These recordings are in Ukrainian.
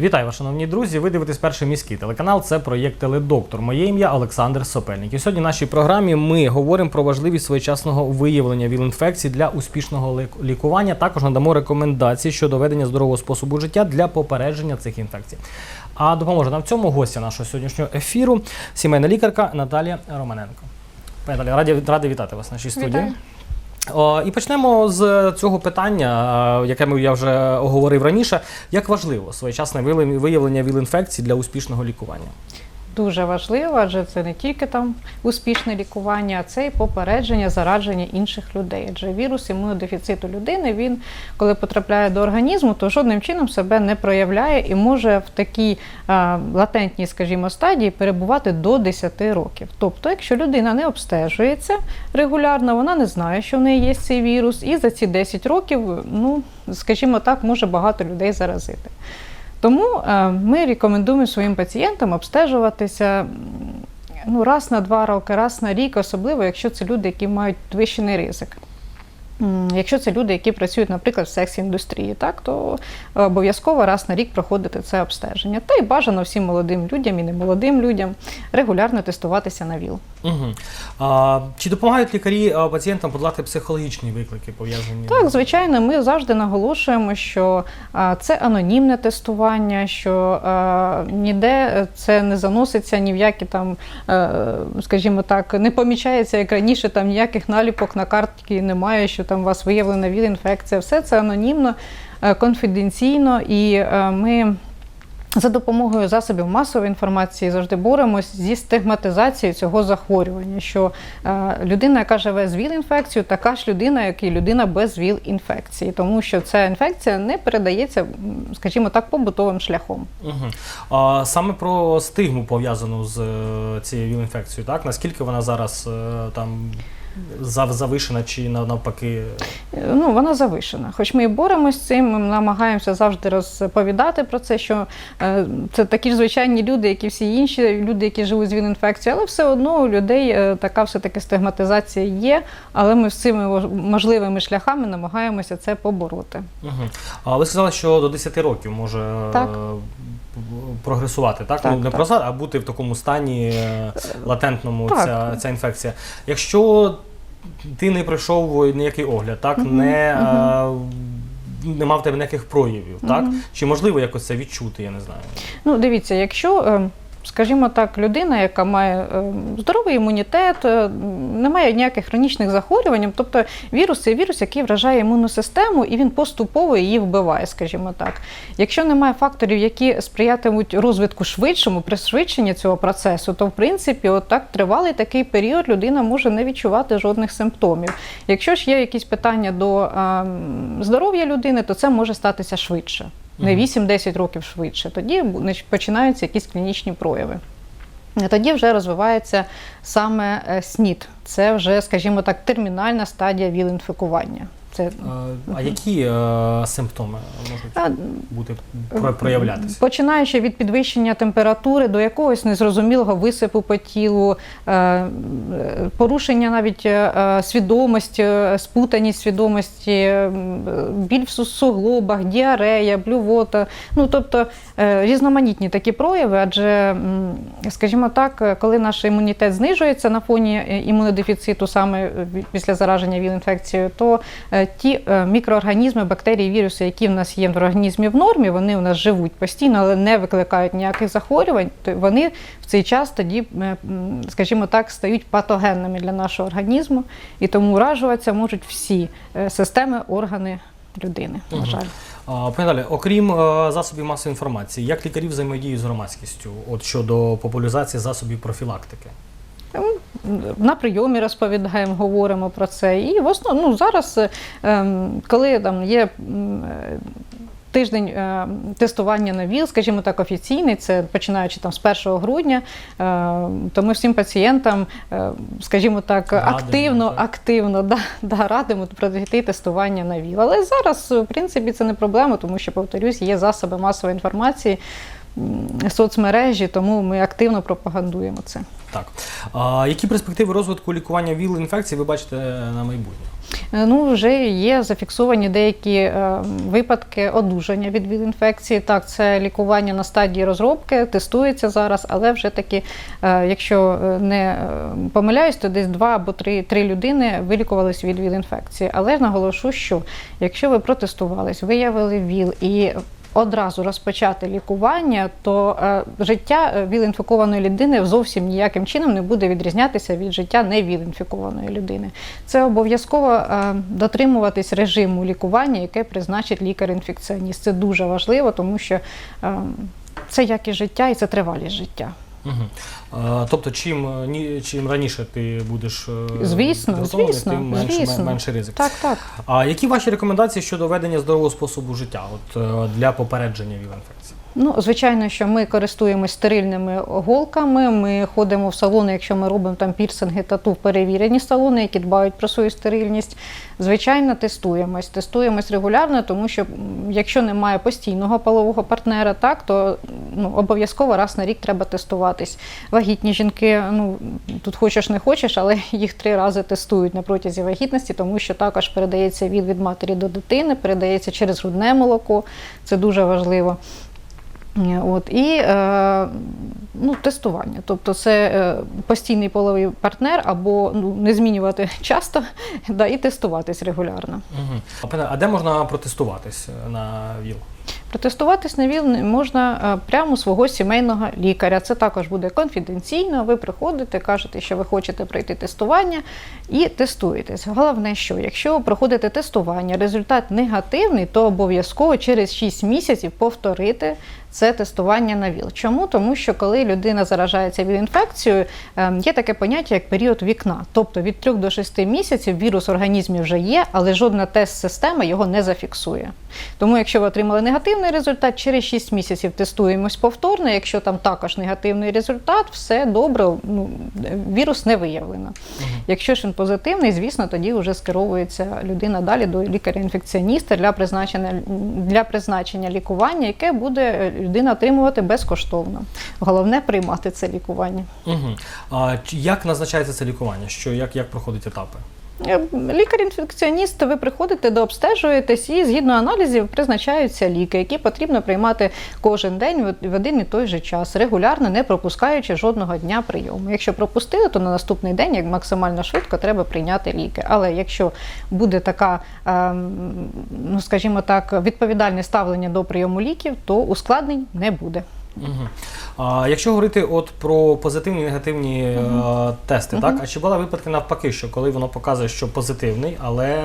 Вітаю, шановні друзі. Ви дивитесь перший міський телеканал. Це проєкт Теледоктор. Моє ім'я Олександр Сопельник. І сьогодні в нашій програмі ми говоримо про важливість своєчасного виявлення ВІЛ-інфекцій для успішного лікування. Також надамо рекомендації щодо ведення здорового способу життя для попередження цих інфекцій. А допоможе нам в цьому гостя нашого сьогоднішнього ефіру, сімейна лікарка Наталія Романенко. Пані Наталія, раді, раді вітати вас в нашій студії. Вітаю. І почнемо з цього питання, яке я вже оговорив раніше. Як важливо своєчасне виявлення ВІЛ-інфекцій для успішного лікування? Дуже важливо, адже це не тільки там успішне лікування, а це і попередження, зарадження інших людей. Адже вірус імунодефіциту людини він, коли потрапляє до організму, то жодним чином себе не проявляє і може в такій а, латентній, скажімо, стадії перебувати до 10 років. Тобто, якщо людина не обстежується регулярно, вона не знає, що в неї є цей вірус, і за ці 10 років, ну скажімо так, може багато людей заразити. Тому е, ми рекомендуємо своїм пацієнтам обстежуватися ну, раз на два роки, раз на рік, особливо якщо це люди, які мають підвищений ризик. Якщо це люди, які працюють, наприклад, в секс-індустрії, так, то обов'язково раз на рік проходити це обстеження. Та й бажано всім молодим людям і немолодим людям регулярно тестуватися на ВІЛ. Угу. А, чи допомагають лікарі пацієнтам подолати психологічні виклики, пов'язані? Так, звичайно, ми завжди наголошуємо, що це анонімне тестування, що ніде це не заноситься ні в які там, е, скажімо так, не помічається, як раніше, там ніяких наліпок на картки немає, що там у вас виявлена ВІЛ-інфекція. Все це анонімно, е, конфіденційно, і е, ми. За допомогою засобів масової інформації завжди боремось зі стигматизацією цього захворювання. Що е, людина, яка живе з ВІЛ-інфекцією, така ж людина, як і людина без ВІЛ-інфекції, тому що ця інфекція не передається, скажімо так, побутовим шляхом. Угу. А, саме про стигму пов'язану з е, цією ВІЛ-інфекцією, так? Наскільки вона зараз е, там завишена чи навпаки? Е, Ну, вона завишена. Хоч ми і боремось з цим, ми намагаємося завжди розповідати про це, що е, це такі ж звичайні люди, як і всі інші люди, які живуть з ВІЛ-інфекцією, але все одно у людей е, така все-таки стигматизація є, але ми всіми мож- можливими шляхами намагаємося це побороти. Угу. А ви сказали, що до 10 років може Так. Прогресувати, так? Так, ну, не так. просто, а бути в такому стані латентному Так. ця, ця інфекція. Якщо ти не пройшов ніякий огляд, так? угу, Не, е, не мав тебе ніяких проявів, так? Мгм. Чи можливо якось це відчути, я не знаю. Ну, дивіться, якщо, е, скажімо так, людина, яка має е, здоровий імунітет, е, не має ніяких хронічних захворювань, тобто вірус це вірус, який вражає імунну систему, і він поступово її вбиває, скажімо так. Якщо немає факторів, які сприятимуть розвитку швидшому, пришвидшенні цього процесу, то в принципі, от тривалий такий період людина може не відчувати жодних симптомів. Якщо ж є якісь питання до ем, здоров'я людини, то це може статися швидше. Не Мгм. 8-10 років швидше. Тоді починаються якісь клінічні прояви. Тоді вже розвивається саме е, СНІД. Це вже, скажімо так, термінальна стадія ВІЛ-інфікування. Це А які е, симптоми можуть а, бути про- проявлятися? Починаючи від підвищення температури до якогось незрозумілого висипу по тілу, е, порушення навіть е, е, свідомості, спутаність свідомості, е, біль в суглобах, діарея, блювота. Ну тобто е, різноманітні такі прояви, адже, скажімо так, коли наш імунітет знижується на фоні е, імунодефіциту саме після зараження ВІЛ-інфекцією, то ті е, мікроорганізми, бактерії, віруси, які в нас є в організмі в нормі, вони у нас живуть постійно, але не викликають ніяких захворювань, то вони в цей час тоді, е, скажімо так, стають патогенними для нашого організму, і тому уражуватися можуть всі е, системи, органи людини. На жаль. Пані Далі, окрім е, засобів масової інформації, як лікарі взаємодіють з громадськістю от щодо популяризації засобів профілактики? На прийомі розповідаємо, говоримо про це. І в основному ну, зараз, е, ем, коли там є. е, Тиждень е, тестування на ВІЛ, скажімо так, офіційний, це починаючи там з 1 грудня. То ми всім пацієнтам, скажімо так, Радимо, активно, так? активно да, да, радимо пройти тестування на ВІЛ. Але зараз, в принципі, це не проблема, тому що, повторюсь, є засоби масової інформації. Соцмережі, тому ми активно пропагандуємо це. Так. А, які перспективи розвитку лікування ВІЛ-інфекції ви бачите на майбутнє? Е, Ну, вже є зафіксовані деякі е, випадки одужання від ВІЛ-інфекції. Так, це лікування на стадії розробки, тестується зараз, але вже таки, е, якщо е, не е, помиляюсь, то десь два або три, три людини вилікувались від ВІЛ-інфекції. Але ж наголошу, що якщо ви протестувались, виявили ВІЛ і Одразу розпочати лікування, то е, життя е, ВІЛ-інфікованої людини зовсім ніяким чином не буде відрізнятися від життя не ВІЛ-інфікованої людини. Це обов'язково е, дотримуватись режиму лікування, яке призначить лікар-інфекціоніст. Це дуже важливо, тому що е, це якість життя і це тривалість життя. Угу. Тобто, чим, е, ні, чим раніше ти будеш е, Звісно, звісно, тим менше, звісно. менше ризик. Так, так. А які ваші рекомендації щодо ведення здорового способу життя от, е, для попередження ВІЛ-інфекції? Ну, звичайно, що ми користуємось стерильними голками. Ми ходимо в салони, якщо ми робимо там пірсинги, тату в перевірені салони, які дбають про свою стерильність. Звичайно, тестуємось. Тестуємось регулярно, тому що якщо немає постійного полового партнера, так то ну, обов'язково раз на рік треба тестуватись. Вагітні жінки, ну тут хочеш не хочеш, але їх три рази тестують на протязі вагітності, тому що також передається від, від матері до дитини, передається через грудне молоко. Це дуже важливо. От, і е, ну, тестування. Тобто це е, постійний половий партнер або ну, не змінювати часто да, і тестуватись регулярно. Угу. А де можна протестуватись на ВІЛ? Протестуватись на ВІЛ можна е, прямо у свого сімейного лікаря. Це також буде конфіденційно. Ви приходите, кажете, що ви хочете пройти тестування і тестуєтесь. Головне, що якщо ви проходите тестування, результат негативний, то обов'язково через 6 місяців повторити це тестування на ВІЛ. Чому? Тому що коли людина заражається ВІЛ-інфекцією, е, є таке поняття як період вікна. Тобто від 3 до 6 місяців вірус в організмі вже є, але жодна тест-система його не зафіксує. Тому, якщо ви отримали негативний результат, через 6 місяців тестуємось повторно. Якщо там також негативний результат, все добре, ну, вірус не виявлено. Якщо ж він позитивний, звісно, тоді вже скеровується людина далі до лікаря-інфекціоніста для призначення, для призначення лікування, яке буде людина отримувати безкоштовно. Головне приймати це лікування. Угу. А як назначається це лікування? Що, як, як проходять етапи? Е, Лікар-інфекціоніст, ви приходите, дообстежуєтесь і згідно аналізів призначаються ліки, які потрібно приймати кожен день в- один і той же час, регулярно, не пропускаючи жодного дня прийому. Якщо пропустили, то на наступний день як максимально швидко треба прийняти ліки. Але якщо буде така, ем, ну скажімо так, відповідальне ставлення до прийому ліків, то ускладнень не буде. Угу. А якщо говорити от про позитивні і негативні е, тести, так? А чи були випадки навпаки, що коли воно показує, що позитивний, але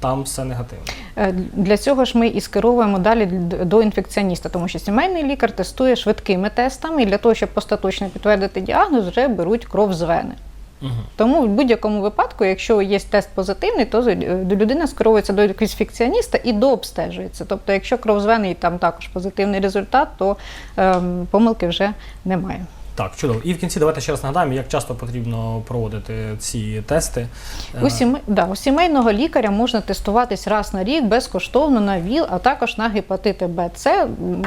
там все негативно? Е, Для цього ж ми і скеровуємо далі до інфекціоніста, тому що сімейний лікар тестує швидкими тестами, і для того, щоб остаточно підтвердити діагноз, вже беруть кров з вени. Угу. Тому в будь-якому випадку, якщо є тест позитивний, то людина скеровується до інфекціоніста і дообстежується. Тобто, якщо кров звений там також позитивний результат, то ем, помилки вже немає. Так, чудово. І в кінці давайте ще раз нагадаємо, як часто потрібно проводити ці тести. У, Е, да, у сімейного лікаря можна тестуватись раз на рік безкоштовно на ВІЛ, а також на гепатити Б, С,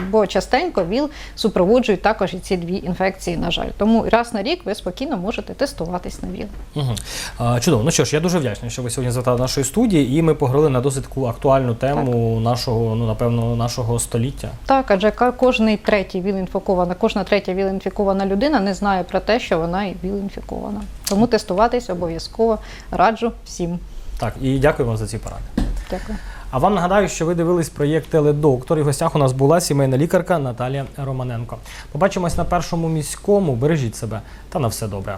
бо частенько ВІЛ супроводжують також і ці дві інфекції, на жаль. Тому раз на рік ви спокійно можете тестуватись на ВІЛ. Угу. А, чудово. Ну що ж, я дуже вдячний, що ви сьогодні завітали до нашої студії, і ми поговорили на досить таку актуальну тему нашого, ну напевно, нашого століття. Так, адже кожний третій ВІЛ-інфікована, кожна третя ВІЛ-інфікована людина не знає про те, що вона і ВІЛ-інфікована. Тому тестуватись обов'язково раджу всім. Так, і дякую вам за ці поради. Дякую. А вам нагадаю, що ви дивились проєкт Теледоктор. І в гостях у нас була сімейна лікарка Наталія Романенко. Побачимось на першому міському. Бережіть себе та на все добре.